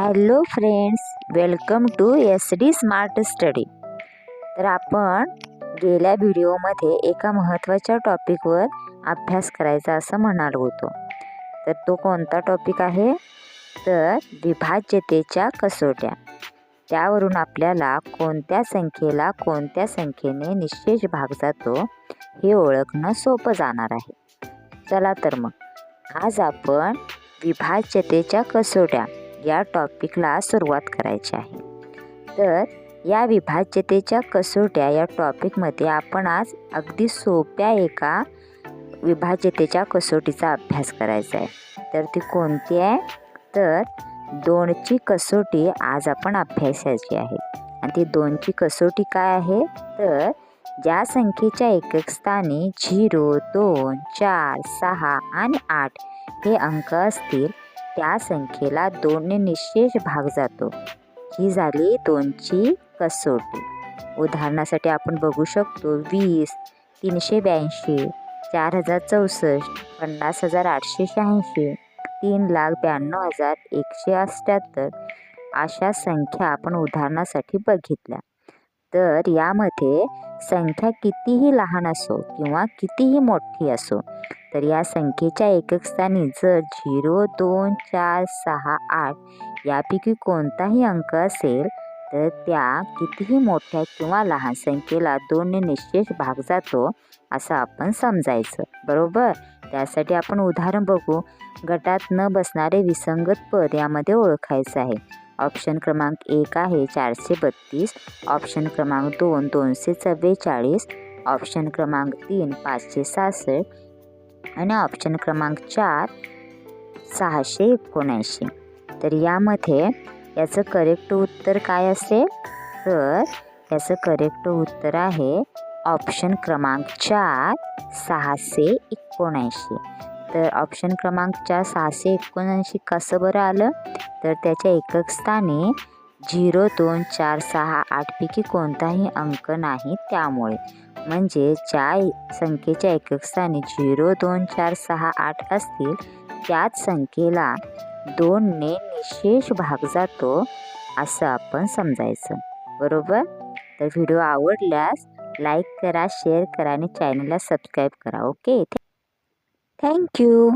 Hello friends welcome to S D smart study तर आपण गेल्या व्हिडिओमध्ये एका महत्त्वाच्या टॉपिकवर अभ्यास करायचा असं म्हणालो होतो. तर तो कोणता टॉपिक आहे? तर विभाज्यतेच्या कसोट्या. त्यावरून आपल्याला कोणत्या संख्येला कोणत्या संख्येने निशेष भाग जातो हे ओळखणं सोपं जाणार आहे. चला तर मग. आज आपण विभाज्यतेच्या कसोट्या या टॉपिकला सुरुवात करायची आहे. तर या विभाज्यतेच्या कसोट्या या टॉपिकमध्ये आपण आज अगदी सोप्या एका विभाज्यतेच्या कसोटीचा अभ्यास करायचा आहे. तर ती कोणती आहे? तर दोनची कसोटी आज आपण अभ्यासायची आहे. आणि ती दोनची कसोटी काय आहे? तर ज्या संख्येच्या एकक स्थानी झिरो दोन चार सहा आणि आठ हे अंक असतील त्या संख्येला दोनने निशेष भाग जातो. ही झाली दोनची कसोटी. उदाहरणासाठी आपण बघू शकतो वीस तीनशे ब्याऐंशी चार हजार चौसष्ट पन्नास हजार आठशे शहाऐंशी तीन लाख ब्याण्णव हजार एकशे अठ्याहत्तर अशा संख्या आपण उदाहरणासाठी बघितल्या. तर यामध्ये संख्या कितीही लहान असो किंवा कितीही मोठी असो तर या संख्येच्या एकक स्थानी जर झिरो दोन चार सहा आठ यापैकी कोणताही अंक असेल तर त्या कितीही मोठ्या किंवा लहान संख्येला दोनने निश्चित भाग जातो असं आपण समजायचं. बरोबर? त्यासाठी आपण उदाहरण बघू. गटात न बसणारे विसंगत पद यामध्ये ओळखायचं आहे. ऑप्शन क्रमांक एक आहे चारशे बत्तीस ऑप्शन क्रमांक दोन दोनशे चव्वेचाळीस ऑप्शन क्रमांक तीन पाचशे सहासष्ट आणि ऑप्शन क्रमांक चार सहाशे एकोणऐंशी. तर यामध्ये याचं करेक्ट उत्तर काय असेल? तर याचं करेक्ट उत्तर आहे ऑप्शन क्रमांक चार सहाशे एकोणऐंशी. तर ऑप्शन क्रमांक चार सहाशे एकोणऐंशी कसं बरं आलं? तर त्याच्या एकक स्थानी झिरो दोन चार सहा आठपैकी कोणताही अंक नाही त्यामुळे. म्हणजे ज्या संख्येच्या एकक स्थानी झिरो दोन चार सहा आठ असतील त्याच संख्येला दोनने निशेष भाग जातो असं आपण समजायचं. बरोबर? तर व्हिडिओ आवडल्यास लाईक करा शेअर करा आणि चॅनलला सबस्क्राईब करा. ओके? Thank you.